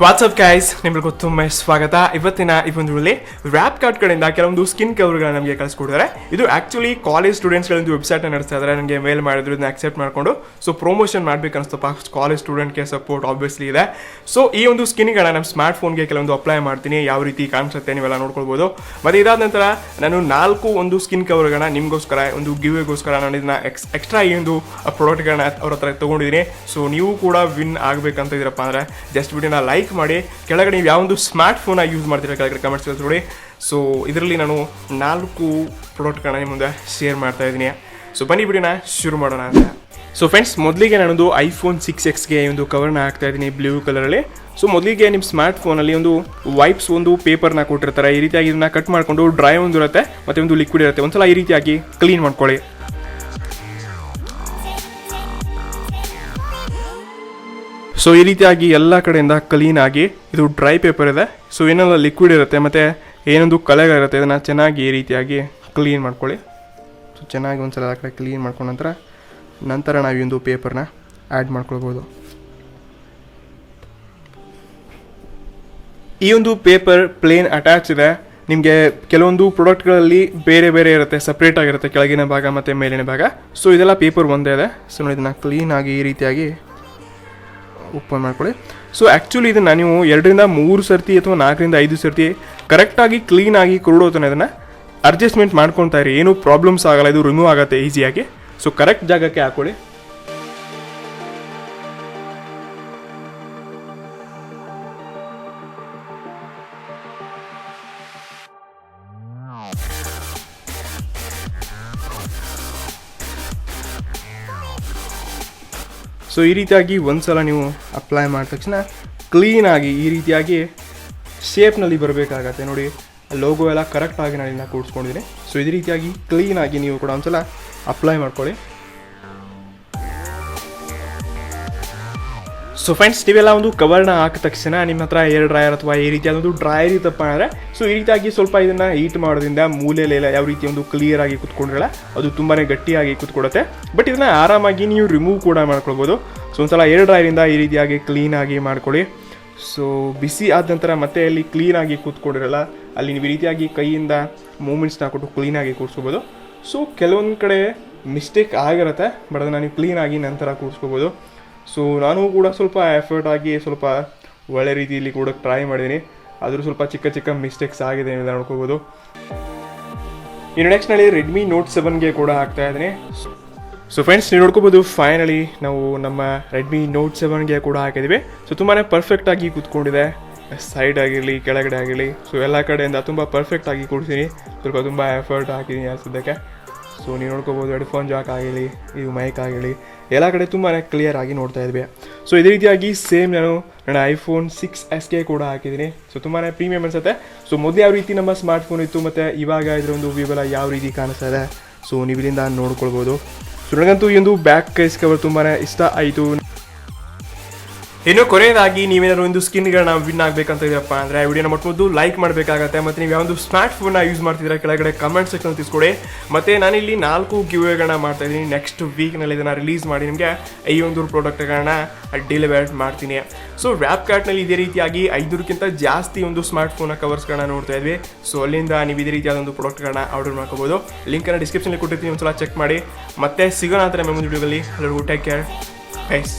WhatsApp guys ನಿಮಗೂ ತುಂಬ ಸ್ವಾಗತ. ಇವತ್ತಿನ ಈ ಒಂದು ವಿಡಿಯೋಲಿ ರ್ಯಾಪ್ ಕಾರ್ಡ್ ಕಡೆಯಿಂದ ಕೆಲವೊಂದು ಸ್ಕಿನ್ ಕವರ್ಗಳನ್ನ ನಮಗೆ ಕಳಿಸ್ಕೊಡಿದ್ದಾರೆ ಇದು ಆ್ಯಕ್ಚುಲಿ ಕಾಲೇಜ್ ಸ್ಟೂಡೆಂಟ್ಸ್ಗಳಿಂದ ವೆಬ್ಸೈಟ್ನ ನಡೆಸ್ತಾ ಇದ್ದಾರೆ ನನಗೆ ಮೇಲ್ ಮಾಡಿದ್ರು, ಇದನ್ನ ಅಕ್ಸೆಪ್ಟ್ ಮಾಡಿಕೊಂಡು. ಸೊ ಪ್ರಮೋಷನ್ ಮಾಡ್ಬೇಕು ಅನಿಸ್ತಪ್ಪ ಕಾಲೇಜ್ ಸ್ಟೂಡೆಂಟ್ಗೆ ಸಪೋರ್ಟ್ ಆಬ್ವಿಯಸ್ಲಿ ಇದೆ. ಸೊ ಈ ಒಂದು ಸ್ಕಿನ್ಗಳನ್ನ ನಮ್ಮ ಸ್ಮಾರ್ಟ್ ಫೋನ್ಗೆ ಕೆಲವೊಂದು ಅಪ್ಲೈ ಮಾಡ್ತೀನಿ. ಯಾವ ರೀತಿ ಕಾಣಿಸುತ್ತೆ ನೀವೆಲ್ಲ ನೋಡ್ಕೊಳ್ಬೋದು. ಮತ್ತು ಇದಾದ ನಂತರ ನಾನು ನಾಲ್ಕು ಒಂದು ಸ್ಕಿನ್ ಕವರ್ಗಳನ್ನ ನಿಮಗೋಸ್ಕರ, ಒಂದು ಗಿವ್ಗೋಸ್ಕರ ನಾನು ಇದನ್ನ ಎಕ್ಸ್ ಎಕ್ಸ್ಟ್ರಾ ಈ ಒಂದು ಪ್ರಾಡಕ್ಟ್ಗಳನ್ನ ಅವ್ರ ಹತ್ರ ತೊಗೊಂಡಿದ್ದೀನಿ ಸೊ ನೀವು ಕೂಡ ವಿನ್ ಆಗಬೇಕಂತ ಇದ್ದೀರಪ್ಪ ಅಂದರೆ ಜಸ್ಟ್ ವಿಡಿಯೋನ ಲೈಕ್ ಮಾಡಿ. ಕೆಳಗಡೆ ನೀವು ಯಾವೊಂದು ಸ್ಮಾರ್ಟ್ ಫೋನ ಯೂಸ್ ಮಾಡ್ತೀರಾ ಕೆಳಗಡೆ ಕಮೆಂಟ್ಸ್ ನೋಡಿ. ಸೊ ಇದರಲ್ಲಿ ನಾನು ನಾಲ್ಕು ಪ್ರಾಡಕ್ಟ್ಗಳನ್ನ ನಿಮ್ಮ ಮುಂದೆ ಶೇರ್ ಮಾಡ್ತಾ ಇದ್ದೀನಿ. ಸೊ ಬನ್ನಿ ಬಿಡಿನ ಶುರು ಮಾಡೋಣ ಅಂತ. ಸೊ ಫ್ರೆಂಡ್ಸ್ ಮೊದಲಿಗೆ ನಾನೊಂದು ಐಫೋನ್ ಸಿಕ್ಸ್ ಎಕ್ಸ್ಗೆ ಒಂದು ಕವರ್ನ ಹಾಕ್ತಾ ಇದ್ದೀನಿ ಬ್ಲೂ ಕಲರಲ್ಲಿ ಸೊ ಮೊದಲಿಗೆ ನಿಮ್ಮ ಸ್ಮಾರ್ಟ್ ಫೋನಲ್ಲಿ ಒಂದು ವೈಪ್ಸ್ ಒಂದು ಪೇಪರ್ನ ಕೊಟ್ಟಿರ್ತಾರೆ. ಈ ರೀತಿಯಾಗಿ ಇದನ್ನ ಕಟ್ ಮಾಡಿಕೊಂಡು ಡ್ರೈ ಒಂದು ಇರುತ್ತೆ, ಮತ್ತು ಒಂದು ಲಿಕ್ವಿಡ್ ಇರುತ್ತೆ. ಒಂದ್ಸಲ ಈ ರೀತಿಯಾಗಿ ಕ್ಲೀನ್ ಮಾಡ್ಕೊಳ್ಳಿ. ಸೊ ಈ ರೀತಿಯಾಗಿ ಎಲ್ಲ ಕಡೆಯಿಂದ ಕ್ಲೀನ್ ಆಗಿ ಇದು ಡ್ರೈ ಪೇಪರ್ ಇದೆ. ಸೊ ಏನೆಲ್ಲ ಲಿಕ್ವಿಡ್ ಇರುತ್ತೆ. ಮತ್ತು ಏನೊಂದು ಕಲೆಗಳಿರುತ್ತೆ ಇದನ್ನು ಚೆನ್ನಾಗಿ ಈ ರೀತಿಯಾಗಿ ಕ್ಲೀನ್ ಮಾಡ್ಕೊಳ್ಳಿ. ಸೊ ಚೆನ್ನಾಗಿ ಒಂದ್ಸಲ ಆ ಕಡೆ ಕ್ಲೀನ್ ಮಾಡ್ಕೊಂಡ ನಂತರ ನಂತರ ನಾವು ಒಂದು ಪೇಪರ್ನ ಆ್ಯಡ್ ಮಾಡ್ಕೊಳ್ಬೋದು. ಈ ಒಂದು ಪೇಪರ್ ಪ್ಲೇನ್ ಅಟ್ಯಾಚ್ ಇದೆ. ನಿಮಗೆ ಕೆಲವೊಂದು ಪ್ರಾಡಕ್ಟ್ಗಳಲ್ಲಿ ಬೇರೆ ಬೇರೆ ಇರುತ್ತೆ ಸಪ್ರೇಟ್ ಆಗಿರುತ್ತೆ, ಕೆಳಗಿನ ಭಾಗ ಮತ್ತು ಮೇಲಿನ ಭಾಗ. ಸೊ ಇದೆಲ್ಲ ಪೇಪರ್ ಒಂದೇ ಇದೆ. ಸೊ ಇದನ್ನು ಕ್ಲೀನಾಗಿ ಈ ರೀತಿಯಾಗಿ ಓಪನ್ ಮಾಡ್ಕೊಳ್ಳಿ. ಸೊ ಆ್ಯಕ್ಚುಲಿ ಇದನ್ನು ನೀವು ಎರಡರಿಂದ ಮೂರು ಸರ್ತಿ ಅಥವಾ ನಾಲ್ಕರಿಂದ ಐದು ಸರ್ತಿ ಕರೆಕ್ಟಾಗಿ ಕ್ಲೀನಾಗಿ ಕುರುಡೋತನ ಇದನ್ನು ಅಡ್ಜಸ್ಟ್ಮೆಂಟ್ ಮಾಡ್ಕೊತಾ ಇರಿ. ಏನೂ ಪ್ರಾಬ್ಲಮ್ಸ್ ಆಗಲ್ಲ, ಇದು ರಿಮೂವ್ ಆಗುತ್ತೆ ಈಸಿಯಾಗಿ ಸೊ ಕರೆಕ್ಟ್ ಜಾಗಕ್ಕೆ ಹಾಕೊಳ್ಳಿ. ಸೊ ಈ ರೀತಿಯಾಗಿ ಒಂದ್ಸಲ ನೀವು ಅಪ್ಲೈ ಮಾಡಿದ ತಕ್ಷಣ ಕ್ಲೀನಾಗಿ ಈ ರೀತಿಯಾಗಿ ಶೇಪ್ನಲ್ಲಿ ಬರಬೇಕಾಗತ್ತೆ. ನೋಡಿ ಲೋಗೋ ಎಲ್ಲ ಕರೆಕ್ಟಾಗಿ ನಾನು ಇನ್ನೂ ಕೂಡಿಸ್ಕೊಂಡಿದ್ದೀನಿ. ಸೊ ಇದೇ ರೀತಿಯಾಗಿ ಕ್ಲೀನಾಗಿ ನೀವು ಕೂಡ ಒಂದ್ಸಲ ಅಪ್ಲೈ ಮಾಡ್ಕೊಳ್ಳಿ. ಸೊ ಫ್ರೆಂಡ್ಸ್ ನೀವೆಲ್ಲ ಒಂದು ಕವರ್ನ ಹಾಕಿದ ತಕ್ಷಣ ನಿಮ್ಮ ಹತ್ರ ಏರ್ ಡ್ರೈಯರ್ ಅಥವಾ ಈ ರೀತಿಯಾದ ಒಂದು ಡ್ರೈಯರ್ ಇತ್ತಪ್ಪ ಅಂದರೆ ಸೊ ಈ ರೀತಿಯಾಗಿ ಸ್ವಲ್ಪ ಇದನ್ನು ಹೀಟ್ ಮಾಡೋದ್ರಿಂದ ಮೂಲೆಯಲ್ಲೆಲ್ಲ ಯಾವ ರೀತಿ ಒಂದು ಕ್ಲಿಯರ್ ಆಗಿ ಕುತ್ಕೊಂಡಿರಲ್ಲ, ಅದು ತುಂಬಾ ಗಟ್ಟಿಯಾಗಿ ಕುತ್ಕೊಡುತ್ತೆ. ಬಟ್ ಇದನ್ನ ಆರಾಮಾಗಿ ನೀವು ರಿಮೂವ್ ಕೂಡ ಮಾಡ್ಕೊಳ್ಬೋದು. ಸೊ ಒಂದ್ಸಲ ಏರ್ ಡ್ರೈಯರಿಂದ ಈ ರೀತಿಯಾಗಿ ಕ್ಲೀನಾಗಿ ಮಾಡ್ಕೊಳ್ಳಿ. ಸೊ ಬಿಸಿ ಆದ ನಂತರ ಮತ್ತೆ ಅಲ್ಲಿ ಕ್ಲೀನಾಗಿ ಕೂತ್ಕೊಂಡಿರಲ್ಲ, ಅಲ್ಲಿ ನೀವು ಈ ರೀತಿಯಾಗಿ ಕೈಯಿಂದ ಮೂಮೆಂಟ್ಸ್ನ ಕೊಟ್ಟು ಕ್ಲೀನಾಗಿ ಕೂರಿಸ್ಕೋಬೋದು. ಸೊ ಕೆಲವೊಂದು ಕಡೆ ಮಿಸ್ಟೇಕ್ ಆಗಿರುತ್ತೆ ಬಟ್ ಅದನ್ನು ನೀವು ಕ್ಲೀನಾಗಿ ನಂತರ ಕೂರಿಸ್ಕೋಬೋದು. ಸೊ ನಾನು ಕೂಡ ಸ್ವಲ್ಪ ಎಫರ್ಟ್ ಆಗಿ ಸ್ವಲ್ಪ ಒಳ್ಳೆ ರೀತಿಯಲ್ಲಿ ಕೂಡ ಟ್ರೈ ಮಾಡಿದ್ದೀನಿ ಆದರೂ ಸ್ವಲ್ಪ ಚಿಕ್ಕ ಚಿಕ್ಕ ಮಿಸ್ಟೇಕ್ಸ್ ಆಗಿದೆ ಅಂತ ನೋಡ್ಕೋಬೋದು ಇನ್ನು ನೆಕ್ಸ್ಟ್ನಲ್ಲಿ ರೆಡ್ಮಿ ನೋಟ್ ಸೆವೆನ್ಗೆ ಕೂಡ ಹಾಕ್ತಾ ಇದ್ದೀನಿ. ಸೊ ಫ್ರೆಂಡ್ಸ್ ನೀವು ನೋಡ್ಕೋಬೋದು ಫೈನಲಿ ನಾವು ನಮ್ಮ ರೆಡ್ಮಿ ನೋಟ್ ಸೆವೆನ್ಗೆ ಕೂಡ ಹಾಕಿದ್ದೀವಿ. ಸೊ ತುಂಬಾ ಪರ್ಫೆಕ್ಟಾಗಿ ಕೂತ್ಕೊಂಡಿದೆ. ಸೈಡ್ ಆಗಿರಲಿ, ಕೆಳಗಡೆ ಆಗಿರಲಿ. ಸೊ ಎಲ್ಲ ಕಡೆಯಿಂದ ತುಂಬ ಪರ್ಫೆಕ್ಟಾಗಿ ಕೊಡ್ತೀನಿ ಸ್ವಲ್ಪ ತುಂಬ ಎಫರ್ಟ್ ಹಾಕಿದ್ದೀನಿ ಅನ್ಸೋದಕ್ಕೆ ಸೊ ನೀವು ನೋಡ್ಕೋಬೋದು ಹೆಡ್ಫೋನ್ ಜಾಕ್ ಆಗಿರಲಿ, ಇದು ಮೈಕ್ ಆಗಿರಲಿ, ಎಲ್ಲ ಕಡೆ ತುಂಬಾ ಕ್ಲಿಯರ್ ಆಗಿ ನೋಡ್ತಾ ಇದ್ವಿ. ಸೊ ಇದೇ ರೀತಿಯಾಗಿ ಸೇಮ್ ನಾನು ನನ್ನ ಐಫೋನ್ ಸಿಕ್ಸ್ ಎಸ್ಗೆ ಕೂಡ ಹಾಕಿದ್ದೀನಿ. ಸೊ ತುಂಬಾ ಪ್ರೀಮಿಯಂ ಅನ್ಸುತ್ತೆ. ಸೊ ಮೊದಲು ಯಾವ ರೀತಿ ನಮ್ಮ ಸ್ಮಾರ್ಟ್ ಫೋನ್ ಇತ್ತು, ಮತ್ತು ಇವಾಗ ಇದರ ಒಂದು ವಿವರ ಯಾವ ರೀತಿ ಕಾಣಿಸ್ತಾ ಇದೆ? ಸೊ ನೀವು ಇದರಿಂದ ನೋಡ್ಕೊಳ್ಬೋದು. ಸೊ ನನಗಂತೂ ಈ ಒಂದು ಬ್ಯಾಕ್ ಕೈಸ್ ಕವರ್ ತುಂಬಾ ಇಷ್ಟ ಆಯಿತು. ಇನ್ನು ಕೊನೆಯದಾಗಿ ನೀವೇನಾದ್ರು ಒಂದು ಸ್ಕಿನ್ಗಳನ್ನ ವಿನ್ ಆಗಬೇಕಂತ ಇದೆಯಪ್ಪ ಅಂದರೆ ವಿಡಿಯೋನ ಮಾಡ್ಬೋದು ಲೈಕ್ ಮಾಡಬೇಕಾಗತ್ತೆ ಮತ್ತು ನೀವು ಯಾವೊಂದು ಸ್ಮಾರ್ಟ್ ಫೋನ್ನ ಯೂಸ್ ಮಾಡ್ತಿದ್ರೆ ಕೆಳಗಡೆ ಕಮೆಂಟ್ ಸೆಕ್ಷನ್ ತಿಳಿಸ್ಕೊಡಿ. ಮತ್ತು ನಾನಿಲ್ಲಿ ನಾಲ್ಕು ಗಿವೇಗಳನ್ನ ಮಾಡ್ತಾ ಇದ್ದೀನಿ. ನೆಕ್ಸ್ಟ್ ವೀಕ್ನಲ್ಲಿ ಇದನ್ನು ರಿಲೀಸ್ ಮಾಡಿ ನಿಮಗೆ ಈ ಒಂದು ಪ್ರಾಡಕ್ಟ್ಗಳನ್ನ ಡೆಲಿವರ್ ಮಾಡ್ತೀನಿ. ಸೊ ರ್ಯಾಪ್ ಕಾರ್ಟ್ನಲ್ಲಿ ಇದೇ ರೀತಿಯಾಗಿ ಐನೂರಕ್ಕಿಂತ ಜಾಸ್ತಿ ಒಂದು ಸ್ಮಾರ್ಟ್ ಫೋನ್ನ ಕವರ್ಸ್ಗಳನ್ನ ನೋಡ್ತಾ ಇದ್ವಿ. ಸೊ ಅಲ್ಲಿಂದ ನೀವು ಇದೇ ರೀತಿಯಾದ ಒಂದು ಪ್ರಾಡಕ್ಟ್ಗಳನ್ನ ಆರ್ಡರ್ ಮಾಡ್ಕೋಬೋದು. ಲಿಂಕನ್ನು ಡಿಸ್ಕ್ರಿಪ್ಷನಲ್ಲಿ ಕೊಟ್ಟಿರ್ತೀನಿ ಒಂದ್ಸಲ ಚೆಕ್ ಮಾಡಿ. ಮತ್ತೆ ಸಿಗೋಣ ಅಂತ ನಮ್ಮ ವಿಡಿಯೋದಲ್ಲಿ ಎಲ್ಲರಿಗೂ ಟೇಕ್ ಕೇರ್ ಗೈಸ್